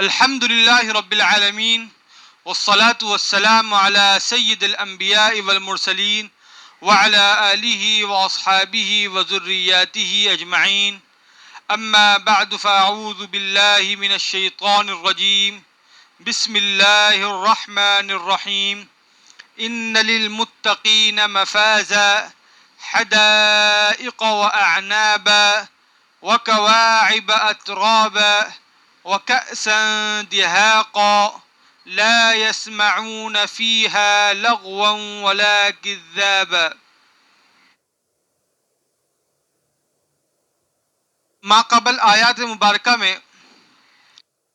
الحمد لله رب العالمين والصلاة والسلام على سيد الأنبياء والمرسلين وعلى آله وأصحابه وذرياته أجمعين. أما بعد فأعوذ بالله من الشيطان الرجيم. بسم الله الرحمن الرحيم. إن للمتقين مفازا حدائق وأعنابا وكواعب أترابا وكأسا دهاقا لا يسمعون فيها لغوا ولا كذابا ما قبل آیات مبارکہ میں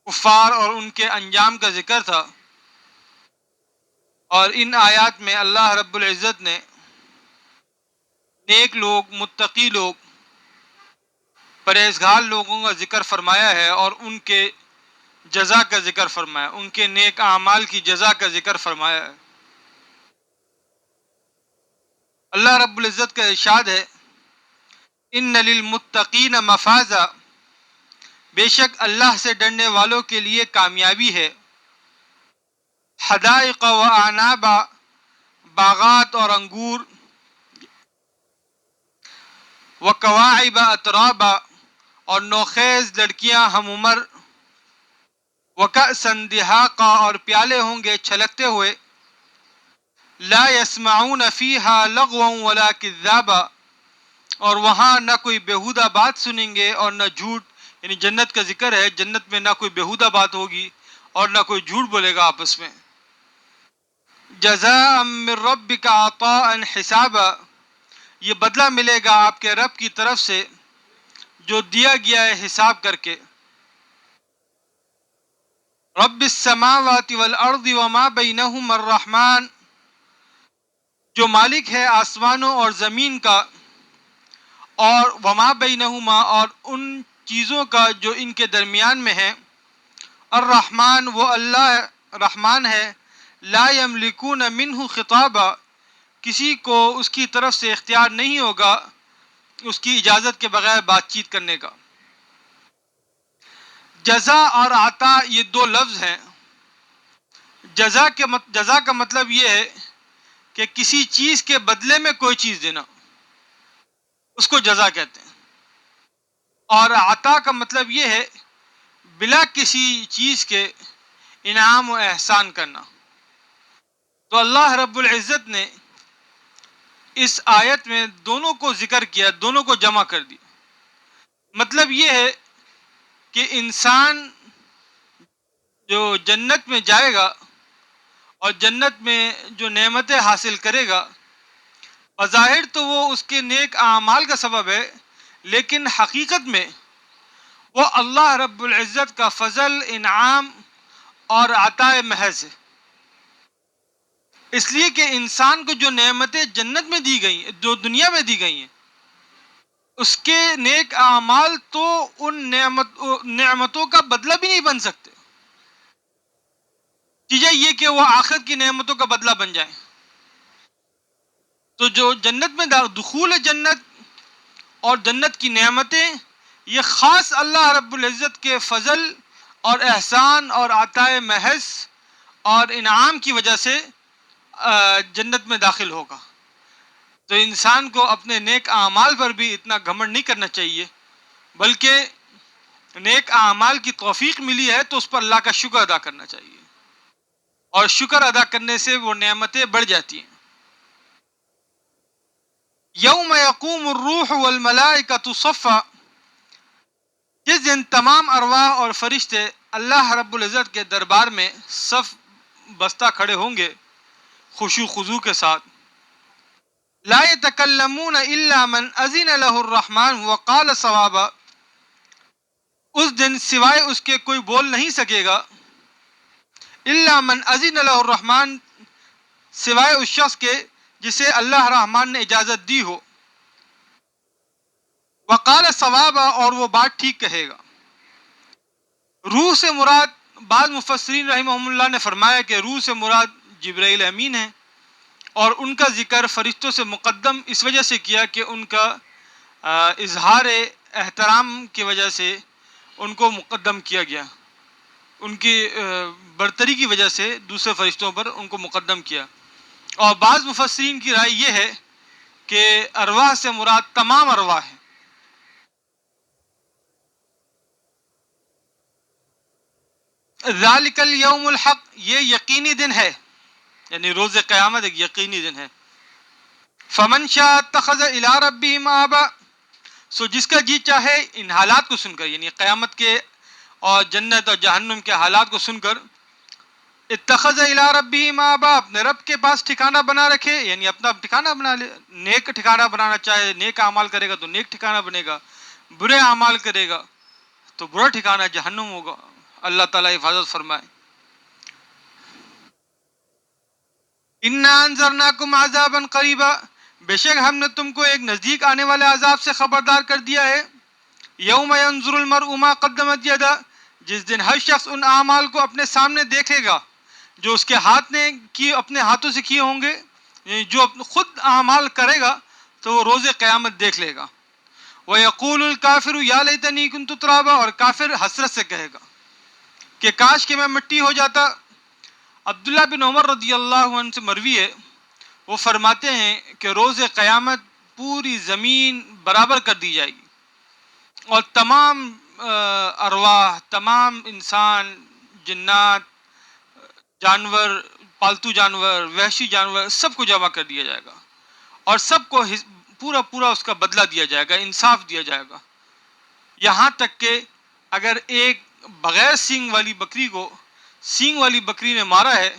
کفار اور ان کے انجام کا ذکر تھا اور ان آیات میں اللہ رب العزت نے نیک لوگ، متقی لوگ پرہیزگار لوگوں کا ذکر فرمایا ہے اور ان کے جزا کا ذکر فرمایا ان کے نیک اعمال کی جزا کا ذکر فرمایا ہے۔ اللہ رب العزت کا ارشاد ہے، ان للمتقین مفازہ بے شک اللہ سے ڈرنے والوں کے لیے کامیابی ہے۔ حدائق و آنابا باغات اور انگور، و قواعب اطرابا اور نوخیز لڑکیاں ہم عمر وقع سندہا کا اور پیالے ہوں گے چھلکتے ہوئے، لا يسمعون فيها لغوا ولا كذابا اور وہاں نہ کوئی بیہودہ بات سنیں گے اور نہ جھوٹ یعنی جنت کا ذکر ہے، جنت میں نہ کوئی بیہودہ بات ہوگی اور نہ کوئی جھوٹ بولے گا آپس میں۔ جزاء من ربک عطاء حسابا، یہ بدلہ ملے گا آپ کے رب کی طرف سے۔ جو دیا گیا ہے حساب کر کے۔ رب السماوات والارض وما بینہم الرحمن۔ جو مالک ہے آسمانوں اور زمین کا، اور وما بینہما اور ان چیزوں کا جو ان کے درمیان میں ہے۔ الرحمن وہ اللہ رحمان ہے، لا یملکون منہ خطابہ کسی کو اس کی طرف سے اختیار نہیں ہوگا۔ اس کی اجازت کے بغیر بات چیت کرنے کا۔ جزا اور آتا یہ دو لفظ ہیں۔ جزا کے مت، جزا کا مطلب یہ ہے کہ کسی چیز کے بدلے میں کوئی چیز دینا۔ اس کو جزا کہتے ہیں۔ اور عطا کا مطلب یہ ہے بلا کسی چیز کے انعام و احسان کرنا۔ تو اللہ رب العزت نے اس آیت میں دونوں کو ذکر کیا، دونوں کو جمع کر دیا۔ مطلب یہ ہے کہ انسان جو جنت میں جائے گا اور جنت میں جو نعمتیں حاصل کرے گا، بظاہر تو وہ اس کے نیک اعمال کا سبب ہے، لیکن حقیقت میں وہ اللہ رب العزت کا فضل، انعام اور عطائے محض ہے۔ اس لیے کہ انسان کو جو نعمتیں جنت میں دی گئی ہیں، جو دنیا میں دی گئی ہیں، اس کے نیک اعمال تو ان نعمت نعمتوں کا بدلہ بھی نہیں بن سکتے۔ چیزیں یہ کہ وہ آخر کی نعمتوں کا بدلہ بن جائیں۔ تو جو جنت میں دخول جنت اور جنت کی نعمتیں، یہ خاص اللہ رب العزت کے فضل اور احسان اور عطائے محض اور انعام کی وجہ سے جنت میں داخل ہوگا۔ تو انسان کو اپنے نیک اعمال پر بھی اتنا گھمنڈ نہیں کرنا چاہیے، بلکہ نیک اعمال کی توفیق ملی ہے تو اس پر اللہ کا شکر ادا کرنا چاہیے۔ اور شکر ادا کرنے سے وہ نعمتیں بڑھ جاتی ہیں۔ یوم یقوم الروح والملائکۃ صفا، جس دن تمام ارواح اور فرشتے اللہ رب العزت کے دربار میں صف بستہ کھڑے ہوں گے خوشو خضو کے ساتھ۔ لا يتكلمون الا من اذن له الرحمن وقال صوابا اس دن سوائے اس کے کوئی بول نہیں سکے گا۔ الا من اذن له الرحمن سوائے اس شخص کے جسے اللہ رحمان نے اجازت دی ہو۔ وقال ثوابا اور وہ بات ٹھیک کہے گا۔ روح سے مراد بعض مفسرین رحمہ اللہ نے فرمایا کہ روح سے مراد جبرائیل امین ہے اور ان کا ذکر فرشتوں سے مقدم اس وجہ سے کیا کہ ان کا اظہار احترام کی وجہ سے ان کو مقدم کیا گیا۔ ان کی برتری کی وجہ سے دوسرے فرشتوں پر ان کو مقدم کیا۔ اور بعض مفسرین کی رائے یہ ہے کہ ارواح سے مراد تمام ارواح ہیں۔ ذالک الیوم الحق، یہ یقینی دن ہے۔ یعنی روز قیامت ایک یقینی دن ہے۔ فمن شاء اتخذ الى ربه مآبا سو جس کا جی چاہے ان حالات کو سن کر یعنی قیامت کے اور جنت اور جہنم کے حالات کو سن کر، اتخذ الى ربه مآبا اپنے رب کے پاس ٹھکانہ بنا رکھے یعنی اپنا ٹھکانہ بنا لے۔ نیک ٹھکانہ بنانا چاہے، نیک اعمال کرے گا تو نیک ٹھکانہ بنے گا، برے اعمال کرے گا تو برا ٹھکانہ جہنم ہوگا۔ اللہ تعالیٰ حفاظت فرمائے۔ انذرناکم عذابا قریبا بے شک ہم نے تم کو ایک نزدیک آنے والے عذاب سے خبردار کر دیا ہے۔ یوم ينظر المرء ما قدمت یدا جس دن ہر شخص ان اعمال کو اپنے سامنے دیکھے گا، جو اس کے ہاتھ نے کی، اپنے ہاتھوں سے کیے ہوں گے یعنی جو خود اعمال کرے گا، تو وہ روز قیامت دیکھ لے گا۔ وہ یقول الکافر یا لیتنی کنت ترابا۔ اور کافر حسرت سے کہے گا کہ کاش کہ میں مٹی ہو جاتا عبداللہ بن عمر رضی اللہ عنہ سے مروی ہے، وہ فرماتے ہیں کہ روز قیامت پوری زمین برابر کر دی جائے گی۔ اور تمام ارواح، تمام انسان، جنات، جانور، پالتو جانور، وحشی جانور، سب کو جمع کر دیا جائے گا۔ اور سب کو پورا پورا اس کا بدلہ دیا جائے گا، انصاف دیا جائے گا۔ یہاں تک کہ اگر ایک بغیر سینگ والی بکری کو سینگ والی بکری نے مارا ہے،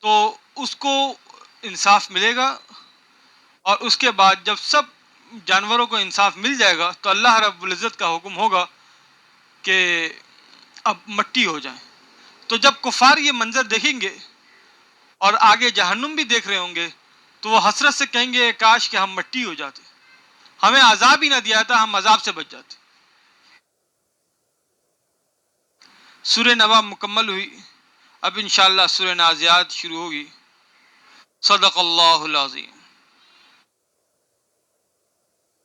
تو اس کو انصاف ملے گا اور اس کے بعد جب سب جانوروں کو انصاف مل جائے گا، تو اللہ رب العزت کا حکم ہوگا کہ اب مٹی ہو جائیں۔ تو جب کفار یہ منظر دیکھیں گے اور آگے جہنم بھی دیکھ رہے ہوں گے، تو وہ حسرت سے کہیں گے، کاش کہ ہم مٹی ہو جاتے۔ ہمیں عذاب ہی نہ دیا تھا، ہم عذاب سے بچ جاتے۔ سورہ نوا مکمل ہوئی۔ اب انشاءاللہ سورہ نازیات شروع ہوگی۔ صدق اللہ العظیم۔